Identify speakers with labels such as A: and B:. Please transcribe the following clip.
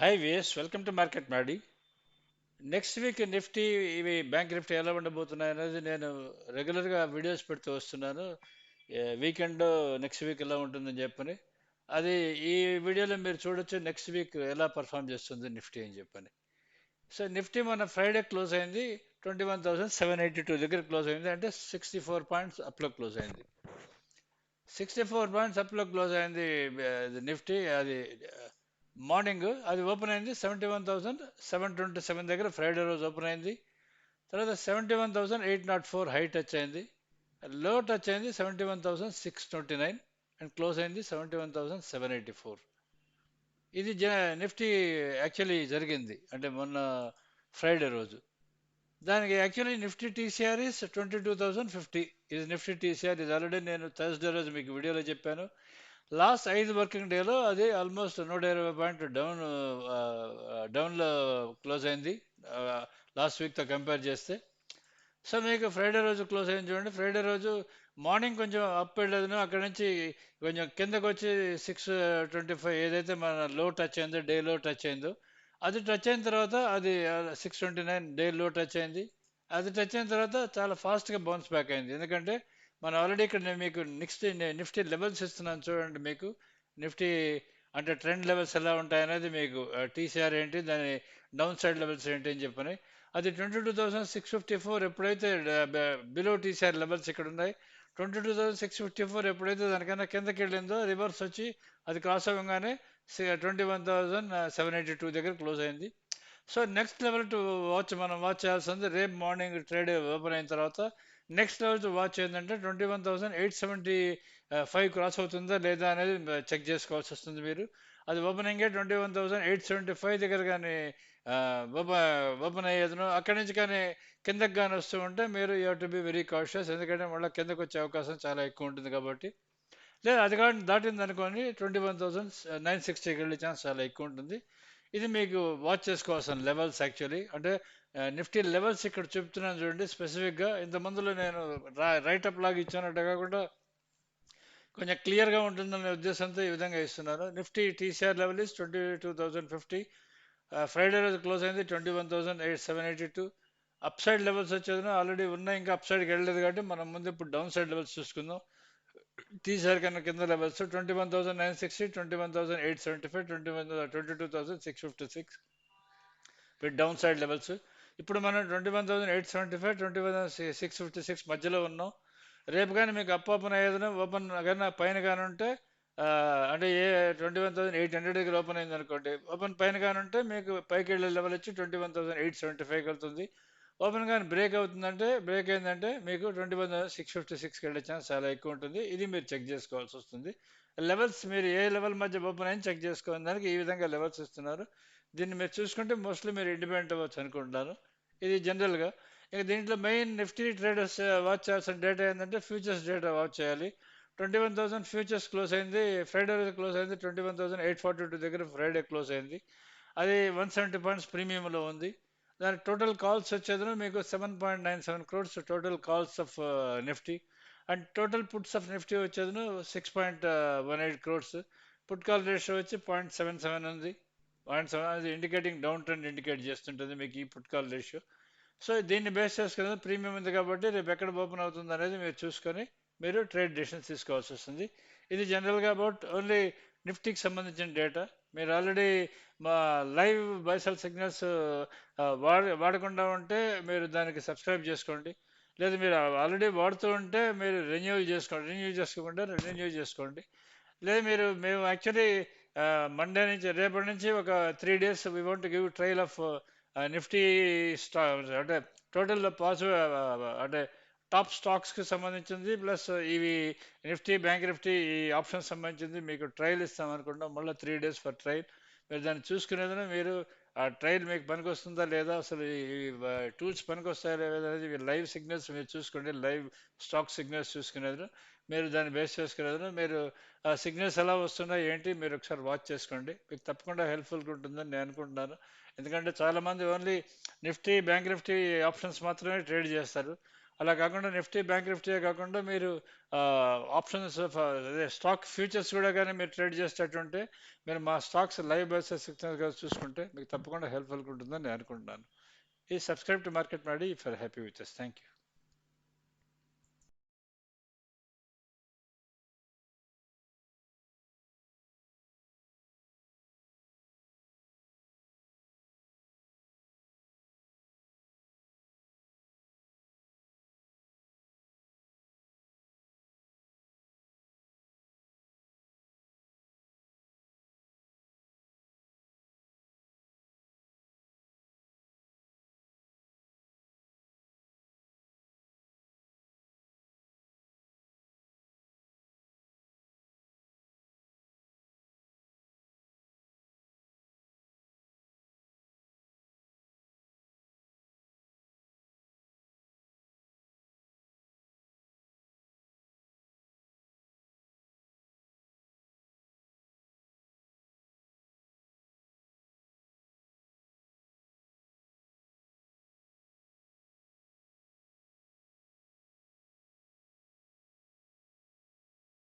A: Hi guys welcome to market Madi. Next week Nifty ఇవి bank Nifty ఎలా ఉండబోతున్నాయి అనేది నేను రెగ్యులర్గా వీడియోస్ పెడుతూ వస్తున్నాను. వీకెండ్ నెక్స్ట్ వీక్ ఎలా ఉంటుందని చెప్పని. అది ఈ వీడియోలో మీరు చూడొచ్చు నెక్స్ట్ వీక్ ఎలా పర్ఫామ్ చేస్తుంది నిఫ్టీ అని చెప్పని. సో నిఫ్టీ మన ఫ్రైడే క్లోజ్ అయింది twenty one thousand seven eighty two దగ్గర క్లోజ్ అయింది అంటే సిక్స్టీ ఫోర్ పాయింట్స్ అప్లో క్లోజ్ అయింది. సిక్స్టీ ఫోర్ పాయింట్స్ అప్లో క్లోజ్ అయింది నిఫ్టీ అది మార్నింగ్ అది ఓపెన్ అయింది seventy one thousand seven twenty seven దగ్గర ఫ్రైడే రోజు ఓపెన్ అయింది. తర్వాత seventy one thousand eight nought four high touch అయింది. లో టచ్ అయింది seventy one thousand six twenty nine and close అయింది seventy one thousand seven eighty four. ఇది జ Nifty actually జరిగింది. అంటే మొన్న ఫ్రైడే రోజు. దానికి actually Nifty TCR is twenty two thousand fifty ఇది నిఫ్టీ టీసీఆర్. ఇది ఆల్రెడీ నేను థర్స్డే రోజు మీకు వీడియోలో చెప్పాను. లాస్ట్ ఐదు వర్కింగ్ డేలో అది ఆల్మోస్ట్ నూట ఇరవై పాయింట్ డౌన్ డౌన్లో క్లోజ్ అయింది. లాస్ట్ వీక్తో కంపేర్ చేస్తే. సో మీకు ఫ్రైడే రోజు క్లోజ్ అయింది చూడండి. ఫ్రైడే రోజు మార్నింగ్ కొంచెం అప్ వెళ్ళేదను. అక్కడ నుంచి కొంచెం కిందకు వచ్చి సిక్స్ ట్వంటీ ఫైవ్ ఏదైతే మన లో టచ్ అయిందో డే లో టచ్ అయిందో అది టచ్ అయిన తర్వాత అది six twenty nine day low touch అయింది. అది టచ్ అయిన తర్వాత చాలా ఫాస్ట్గా బౌన్స్ బ్యాక్ అయింది. ఎందుకంటే మనం ఆల్రెడీ ఇక్కడ నేను మీకు నెక్స్ట్ నిఫ్టీ లెవెల్స్ ఇస్తున్నాను చూడండి మీకు. నిఫ్టీ అంటే ట్రెండ్ లెవెల్స్ ఎలా ఉంటాయనేది మీకు టీసీఆర్ ఏంటి దాని డౌన్ సైడ్ లెవెల్స్ ఏంటి అని చెప్పని. అది twenty two thousand six fifty four ఎప్పుడైతే బిలో టీసీఆర్ లెవెల్స్ ఇక్కడ ఉన్నాయి twenty two thousand six fifty four ఎప్పుడైతే దానికన్నా కిందకి వెళ్ళిందో రివర్స్ వచ్చి అది క్రాస్ అవ్వగానే twenty one thousand seven eighty two దగ్గర క్లోజ్ అయింది. So next level to watch మనం వాచ్ చేయాల్సింది రేపు మార్నింగ్ ట్రేడ్ ఓపెన్ అయిన తర్వాత నెక్స్ట్ లెవెల్ వాచ్ ఏంటంటే twenty one thousand eight seventy five cross అవుతుందా లేదా అనేది చెక్ చేసుకోవాల్సి వస్తుంది మీరు. అది ఓపెనింగే twenty one thousand eight seventy five దగ్గర కానీ ఓపెన్ అయ్యేదను అక్కడి నుంచి కానీ కిందకి కానీ వస్తూ ఉంటే మీరు you to be very cautious. ఎందుకంటే మళ్ళీ కిందకు వచ్చే అవకాశం చాలా ఎక్కువ ఉంటుంది కాబట్టి. లేదా అది కానీ దాటింది అనుకోని ట్వంటీ వన్ థౌసండ్ నైన్ సిక్స్టీకి వెళ్ళే ఛాన్స్ చాలా ఎక్కువ ఉంటుంది. ఇది మీకు వాచ్ చేసుకోవాల్సిన లెవెల్స్ యాక్చువల్లీ. అంటే నిఫ్టీ లెవెల్స్ ఇక్కడ చెప్తున్నాను చూడండి స్పెసిఫిక్గా. ఇంత మందులో నేను రైటప్ లాగా ఇచ్చానట్టు కాకుండా కొంచెం క్లియర్గా ఉంటుందనే ఉద్దేశంతో ఈ విధంగా ఇస్తున్నారు Nifty TCR level is twenty two thousand fifty Friday రోజు క్లోజ్ అయింది twenty one thousand eight seven eighty two up side levels వచ్చేది ఆల్రెడీ ఉన్నాయి ఇంకా అప్ సైడ్కి వెళ్ళలేదు కాబట్టి మనం ముందు ఇప్పుడు డౌన్ సైడ్ లెవెల్స్ చూసుకుందాం. టీసీఆర్ కన్నా కింద levels twenty one thousand nine sixty twenty one thousand eight seventy five twenty one twenty two thousand six fifty six with down side levels ఇప్పుడు మనం twenty one thousand eight seventy five twenty one six fifty six మధ్యలో ఉన్నాం. రేపు కానీ మీకు up open అయ్యేది open కానీ పైన కానీ ఉంటే అంటే ఏ twenty one thousand eight hundred దగ్గర ఓపెన్ అయింది అనుకోండి ఓపెన్ పైన కానీ ఉంటే మీకు పైకి వెళ్ళే లెవెల్ వచ్చి twenty one thousand eight seventy ఫైవ్కి వెళ్తుంది. ఓపెన్ కానీ బ్రేక్ అవుతుందంటే బ్రేక్ అయిందంటే మీకు ట్వంటీ వన్ సిక్స్ ఫిఫ్టీ సిక్స్కి వెళ్ళే ఛాన్స్ చాలా ఎక్కువ ఉంటుంది. ఇది మీరు చెక్ చేసుకోవాల్సి వస్తుంది. లెవెల్స్ మీరు ఏ లెవెల్ మధ్య ఓపెన్ అయింది చెక్ చేసుకోవడానికి ఈ విధంగా లెవెల్స్ ఇస్తున్నారు. దీన్ని మీరు చూసుకుంటే మోస్ట్లీ మీరు ఇండిపెండెంట్ అవ్వచ్చు అనుకుంటున్నాను. ఇది జనరల్గా ఇక దీంట్లో మెయిన్ నిఫ్టీ ట్రేడర్స్ వాచ్ చేయాల్సిన డేటా ఏంటంటే ఫ్యూచర్స్ డేటా వాచ్ చేయాలి. Twenty one thousand futures close అయింది. ఫ్రైడే రోజు క్లోజ్ అయింది. Twenty one thousand eight forty two దగ్గర ఫ్రైడే క్లోజ్ అయింది. అది వన్ సెవెంటీ పాయింట్స్ ప్రీమియంలో ఉంది. దాని టోటల్ కాల్స్ వచ్చేది మీకు seven point nine seven crores total calls of Nifty and total puts of Nifty వచ్చేది six point one eight crores put call ratio వచ్చి point seven seven ఉంది. Point seven అది indicating down trend indicate చేస్తుంటుంది మీకు ఈ put call ratio so దీన్ని base చేసుకుని premium ఉంది కాబట్టి రేపు ఎక్కడ ఓపెన్ అవుతుంది అనేది మీరు చూసుకొని మీరు ట్రేడ్ డెసిషన్స్ తీసుకోవాల్సి వస్తుంది. ఇది జనరల్గా అబౌట్ ఓన్లీ నిఫ్టీకి సంబంధించిన డేటా మీరు ఆల్రెడీ మా లైవ్ బైసల్ సిగ్నల్స్ వాడ వాడకుండా ఉంటే మీరు దానికి సబ్స్క్రైబ్ చేసుకోండి. లేదా మీరు ఆల్రెడీ వాడుతూ ఉంటే మీరు రెన్యూవల్ చేసుకోండి రెన్యూ చేసుకోకుండా రెన్యూ చేసుకోండి లేదా మీరు మేము యాక్చువల్లీ మండే నుంచి రేపటి నుంచి ఒక three days we want give trial of Nifty స్టా అంటే టోటల్ పాజిటివ్ అంటే టాప్ స్టాక్స్కి సంబంధించింది ప్లస్ ఇవి నిఫ్టీ బ్యాంక్ నిఫ్టీ ఈ ఆప్షన్ సంబంధించింది మీకు ట్రయల్ ఇస్తాం అనుకుంటాం మళ్ళీ త్రీ డేస్ ఫర్ ట్రయల్ మీరు దాన్ని చూసుకునేదని మీరు ఆ ట్రైల్ మీకు పనికి వస్తుందా లేదా? అసలు ఈ టూల్స్ పనికి వస్తాయా లేదా అనేది లైవ్ సిగ్నల్స్ మీరు చూసుకోండి. లైవ్ స్టాక్ సిగ్నల్స్ చూసుకునేది మీరు దాన్ని బేస్ చేసుకునేది మీరు ఆ సిగ్నల్స్ ఎలా వస్తున్నాయి ఏంటి మీరు ఒకసారి వాచ్ చేసుకోండి. మీకు తప్పకుండా హెల్ప్ఫుల్గా ఉంటుందని నేను అనుకుంటున్నాను. ఎందుకంటే చాలామంది only Nifty bank Nifty options మాత్రమే ట్రేడ్ చేస్తారు. అలా కాకుండా నిఫ్టీ బ్యాంక్ నిఫ్టీ కాకుండా మీరు ఆప్షన్స్ అదే స్టాక్ ఫ్యూచర్స్ కూడా కానీ మీరు ట్రేడ్ చేసేటట్టుంటే మీరు మా స్టాక్స్ లైవ్ బేసెస్ చూసుకుంటే మీకు తప్పకుండా హెల్ప్ఫుల్గా ఉంటుందని నేను అనుకుంటున్నాను. ఈ subscribe to market Madi for happy with thank you